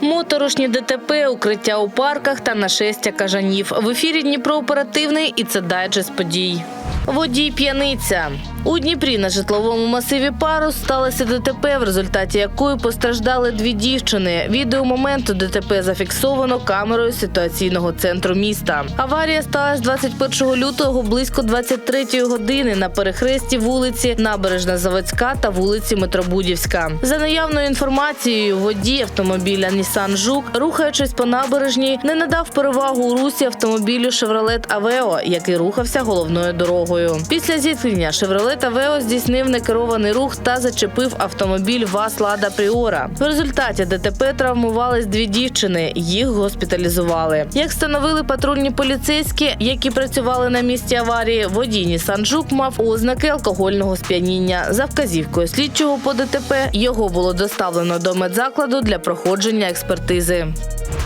Моторошні ДТП, укриття у парках та нашестя кажанів. В ефірі Дніпро оперативний і це дайджест подій. Водій п'яниця. У Дніпрі на житловому масиві Парус сталося ДТП, в результаті якої постраждали дві дівчини. Відео моменту ДТП зафіксовано камерою ситуаційного центру міста. Аварія сталася 21 лютого близько 23 години на перехресті вулиці Набережна Заводська та вулиці Метробудівська. За наявною інформацією, водій автомобіля Нісан Жук, рухаючись по набережній, не надав перевагу у русі автомобілю Шевролет Авео, який рухався головною дорогою. Після зіткнення Шевролет Авео здійснив некерований рух та зачепив автомобіль ВАЗ Лада Пріора. В результаті ДТП травмувались дві дівчини. Їх госпіталізували. Як встановили патрульні поліцейські, які працювали на місці аварії, водій Нісан Жук мав ознаки алкогольного сп'яніння. За вказівкою слідчого по ДТП його було доставлено до медзакладу для проходження експертизи.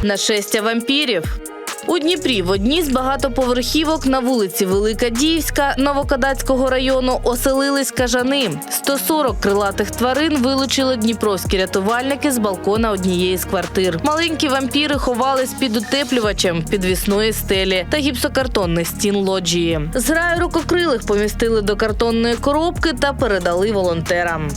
Нашестя вампірів. У Дніпрі в одній з багатоповерхівок на вулиці Велика Діївська Новокадацького району оселились кажани. 140 крилатих тварин вилучили дніпровські рятувальники з балкона однієї з квартир. Маленькі вампіри ховались під утеплювачем підвісної стелі та гіпсокартонних стін лоджії. Зграю рукокрилих помістили до картонної коробки та передали волонтерам.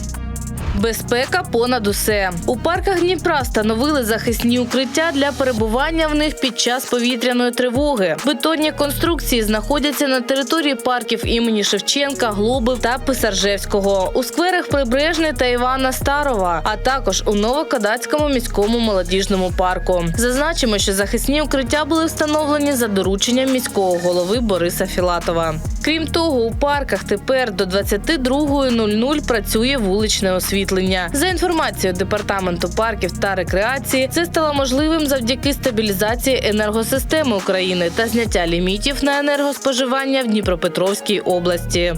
Безпека понад усе у парках Дніпра встановили захисні укриття для перебування в них під час повітряної тривоги. Бетонні конструкції знаходяться на території парків імені Шевченка, Глоби та Писаржевського, у скверах Прибережний та Івана Старова, а також у Новокадацькому міському молодіжному парку. Зазначимо, що захисні укриття були встановлені за дорученням міського голови Бориса Філатова. Крім того, у парках тепер до 22.00 працює вуличне освітлення. За інформацією департаменту парків та рекреації, це стало можливим завдяки стабілізації енергосистеми України та зняття лімітів на енергоспоживання в Дніпропетровській області.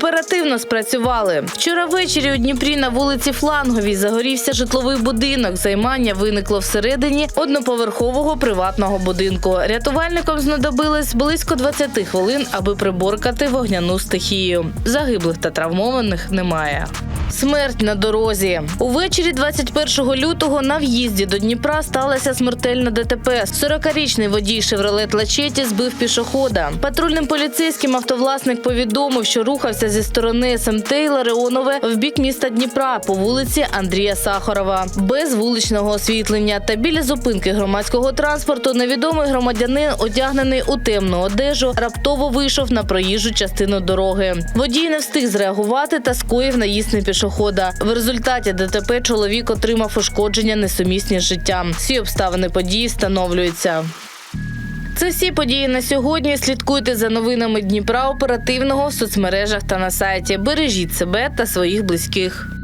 Оперативно спрацювали. Вчора ввечері у Дніпрі на вулиці Фланговій загорівся житловий будинок. Займання виникло всередині одноповерхового приватного будинку. Рятувальникам знадобилось близько 20 хвилин, аби приборкати вогняну стихію. Загиблих та травмованих немає. Смерть на дорозі. Увечері 21 лютого на в'їзді до Дніпра сталося смертельне ДТП. 40-річний водій Шевролет Лачеті збив пішохода. Патрульним поліцейським автовласник повідомив, що рухався зі сторони СМТ Ларіонове в бік міста Дніпра по вулиці Андрія Сахарова без вуличного освітлення. Та біля зупинки громадського транспорту невідомий громадянин, одягнений у темну одежу, раптово вийшов на проїжджу частину дороги. Водій не встиг зреагувати та скоїв наїзд на пішохода. В результаті ДТП чоловік отримав ушкодження несумісні з життям. Всі обставини події встановлюються. Це всі події на сьогодні. Слідкуйте за новинами Дніпра оперативного в соцмережах та на сайті. Бережіть себе та своїх близьких.